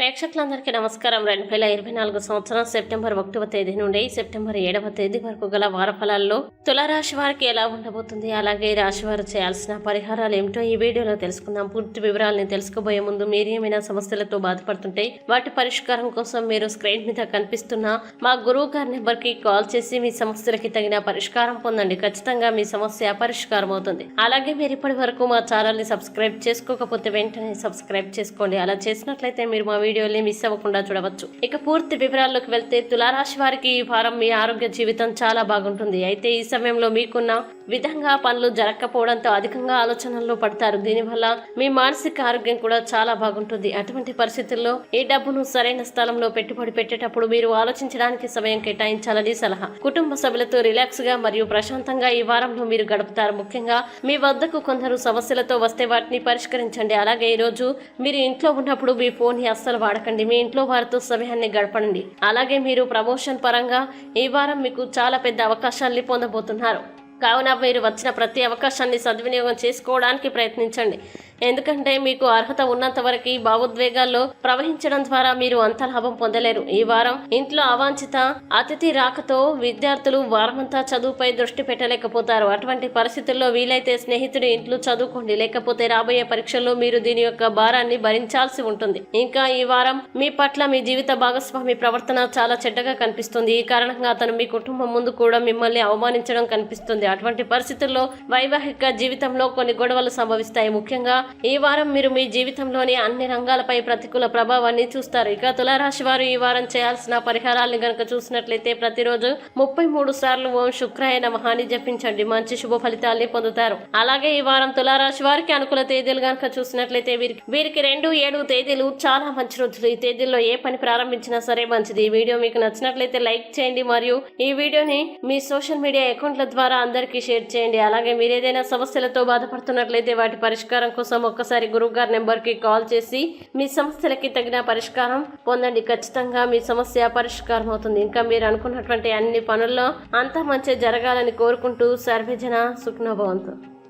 ప్రేక్షకులందరికీ నమస్కారం. రెండు వేల ఇరవై నాలుగు సంవత్సరం సెప్టెంబర్ ఒకటవ తేదీ నుండి సెప్టెంబర్ ఏడవ తేదీ వరకు గల వార ఫలాల్లో తులారాశి వారికి ఎలా ఉండబోతుంది? అలాగే రాశి వారు చేయాల్సిన పరిహారాలు ఏమిటో ఈ వీడియోలో తెలుసుకుందాం. పూర్తి వివరాలని తెలుసుకోబోయే ముందు మీరు ఏమైనా సమస్యలతో బాధపడుతుంటే వాటి పరిష్కారం కోసం మీరు స్క్రీన్ మీద కనిపిస్తున్న మా గురువు గారి నెంబర్కి కాల్ చేసి మీ సమస్యలకి తగిన పరిష్కారం పొందండి. ఖచ్చితంగా మీ సమస్య పరిష్కారం అవుతుంది. అలాగే మీరు ఇప్పటి వరకు మా ఛానల్ని సబ్స్క్రైబ్ చేసుకోకపోతే వెంటనే సబ్స్క్రైబ్ చేసుకోండి. అలా చేసినట్లయితే మీరు మా వీడియోని మిస్ అవ్వకుండా చూడవచ్చు. ఇక పూర్తి వివరాల్లోకి వెళ్తే తులారాశి వారికి ఈ వారం మీ ఆరోగ్య జీవితం చాలా బాగుంటుంది. అయితే ఈ సమయంలో మీకున్న విధంగా పనులు జరగకపోవడంతో అధికంగా ఆలోచనల్లో పడతారు. దీనివల్ల మీ మానసిక ఆరోగ్యం కూడా చాలా బాగుంటుంది. అటువంటి పరిస్థితుల్లో ఈ డబ్బును సరైన స్థలంలో పెట్టుబడి పెట్టేటప్పుడు మీరు ఆలోచించడానికి సమయం కేటాయించాలని సలహా. కుటుంబ సభ్యులతో రిలాక్స్గా మరియు ప్రశాంతంగా ఈ వారంలో మీరు గడుపుతారు. ముఖ్యంగా మీ వద్దకు కొందరు సమస్యలతో వస్తే వాటిని పరిష్కరించండి. అలాగే ఈ రోజు మీరు ఇంట్లో ఉన్నప్పుడు మీ ఫోన్ని అస్సలు వాడకండి. మీ ఇంట్లో వారితో సమయాన్ని గడపండి. అలాగే మీరు ప్రమోషన్ పరంగా ఈ వారం మీకు చాలా పెద్ద అవకాశాల్ని పొందబోతున్నారు. కావున మీరు వచ్చిన ప్రతి అవకాశాన్ని సద్వినియోగం చేసుకోవడానికి ప్రయత్నించండి. ఎందుకంటే మీకు అర్హత ఉన్నంత వరకు భావోద్వేగాల్లో ప్రవహించడం ద్వారా మీరు అంత లాభం పొందలేరు. ఈ వారం ఇంట్లో అవాంఛిత అతిథి రాకతో విద్యార్థులు వారమంతా చదువుపై దృష్టి పెట్టలేకపోతారు. అటువంటి పరిస్థితుల్లో వీలైతే స్నేహితుడి ఇంట్లో చదువుకోండి. లేకపోతే రాబోయే పరీక్షల్లో మీరు దీని యొక్క భారాన్ని భరించాల్సి ఉంటుంది. ఇంకా ఈ వారం మీ పట్ల మీ జీవిత భాగస్వామి ప్రవర్తన చాలా చెడ్డగా కనిపిస్తుంది. ఈ కారణంగా అతను మీ కుటుంబం ముందు కూడా మిమ్మల్ని అవమానించడం కనిపిస్తుంది. అటువంటి పరిస్థితుల్లో వైవాహిక జీవితంలో కొన్ని గొడవలు సంభవిస్తాయి. ముఖ్యంగా ఈ వారం మీరు మీ జీవితంలోని అన్ని రంగాలపై ప్రతికూల ప్రభావాన్ని చూస్తారు. ఇక తులారాశి వారు ఈ వారం చేయాల్సిన పరిహారాలను గనక చూసినట్లయితే ప్రతిరోజు ముప్పై మూడు సార్లు ఓం శుక్రాయ నమహాని జపించండి. మంచి శుభ ఫలితాల్ని పొందుతారు. అలాగే ఈ వారం తులారాశి వారికి అనుకూల తేదీలు గనుక చూసినట్లయితే వీరికి వీరికి రెండు ఏడు తేదీలు చాలా మంచి రోజులు. ఈ తేదీల్లో ఏ పని ప్రారంభించినా సరే మంచిది. ఈ వీడియో మీకు నచ్చినట్లయితే లైక్ చేయండి. మరియు ఈ వీడియోని మీ సోషల్ మీడియా అకౌంట్ల ద్వారా అందరికీ షేర్ చేయండి. అలాగే మీరు ఏదైనా సమస్యలతో బాధపడుతున్నట్లయితే వాటి పరిష్కారం కోసం ఒక్కసారి గురువు గారి నెంబర్కి కాల్ చేసి మీ సమస్యలకి తగిన పరిష్కారం పొందండి. ఖచ్చితంగా మీ సమస్య పరిష్కారం అవుతుంది. ఇంకా మీరు అనుకున్నటువంటి అన్ని పనుల్లో అంతా మంచి జరగాలని కోరుకుంటూ సర్వజన సుఖ్నభవంతు